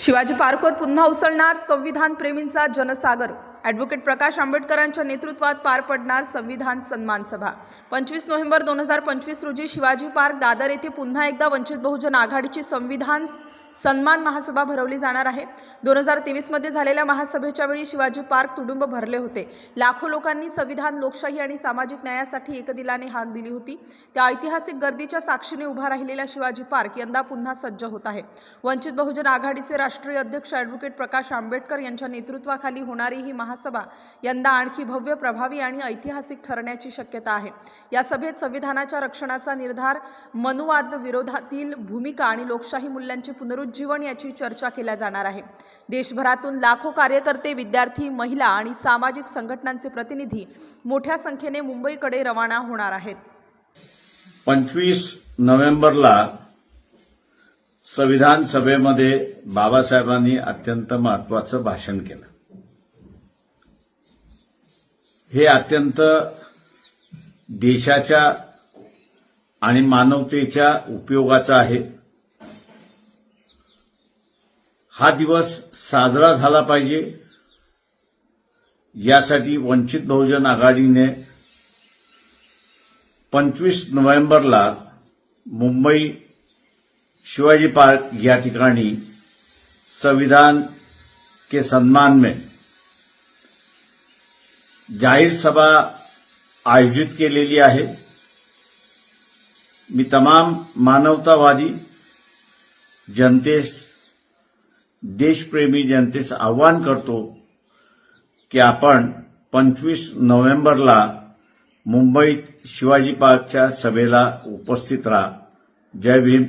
शिवाजी पार्कवर पुन्हा उसळणार संविधान प्रेमींचा जनसागर. ॲडव्होकेट प्रकाश आंबेडकरांच्या नेतृत्वात पार पडणार संविधान सन्मान सभा. पंचवीस नोव्हेंबर दोन हजार पंचवीस रोजी शिवाजी पार्क दादर येथे पुन्हा एकदा वंचित बहुजन आघाडीची संविधान सन्मान महासभा भरवली जाणार आहे. दोन हजार तेवीसमध्ये झालेल्या महासभेच्या वेळी शिवाजी पार्क तुडुंब भरले होते. लाखो लोकांनी संविधान लोकशाही आणि सामाजिक न्यायासाठी एकदिलाने हाक दिली होती. त्या ऐतिहासिक गर्दीच्या साक्षीने उभा राहिलेला शिवाजी पार्क यंदा पुन्हा सज्ज होत आहे. वंचित बहुजन आघाडीचे राष्ट्रीय अध्यक्ष ॲडव्होकेट प्रकाश आंबेडकर यांच्या नेतृत्वाखाली होणारी ही महा महासभा यंदा आणखी भव्य प्रभावी आणि ऐतिहासिक ठरण्याची शक्यता आहे. या सभेत संविधानाच्या रक्षणाचा निर्धार मनुवाद विरोधातील भूमिका आणि लोकशाही मूल्यांचे पुनरुज्जीवन याची चर्चा केल्या जाणार आहे. देशभरातून लाखो कार्यकर्ते विद्यार्थी महिला आणि सामाजिक संघटनांचे प्रतिनिधी मोठ्या संख्येने मुंबईकडे रवाना होणार आहेत. पंचवीस नोव्हेंबरला संविधान सभेमध्ये बाबासाहेबांनी अत्यंत महत्वाचं भाषण केलं. हे अत्यंत देशाच्या आणि मानवतेच्या उपयोगाचं आहे. हा दिवस साजरा झाला पाहिजे. यासाठी वंचित बहुजन आघाडीने पंचवीस नोव्हेंबरला मुंबई शिवाजी पार्क या ठिकाणी संविधान के सम्मान में जाहीर सभा आयोजित केलेली आहे. मी तमाम मानवतावादी जनतेस देशप्रेमी जनतेस आवाहन करतो की आपण पंचवीस नोव्हेंबरला मुंबईत शिवाजी पार्कच्या सभेला उपस्थित राहा. जय भीम.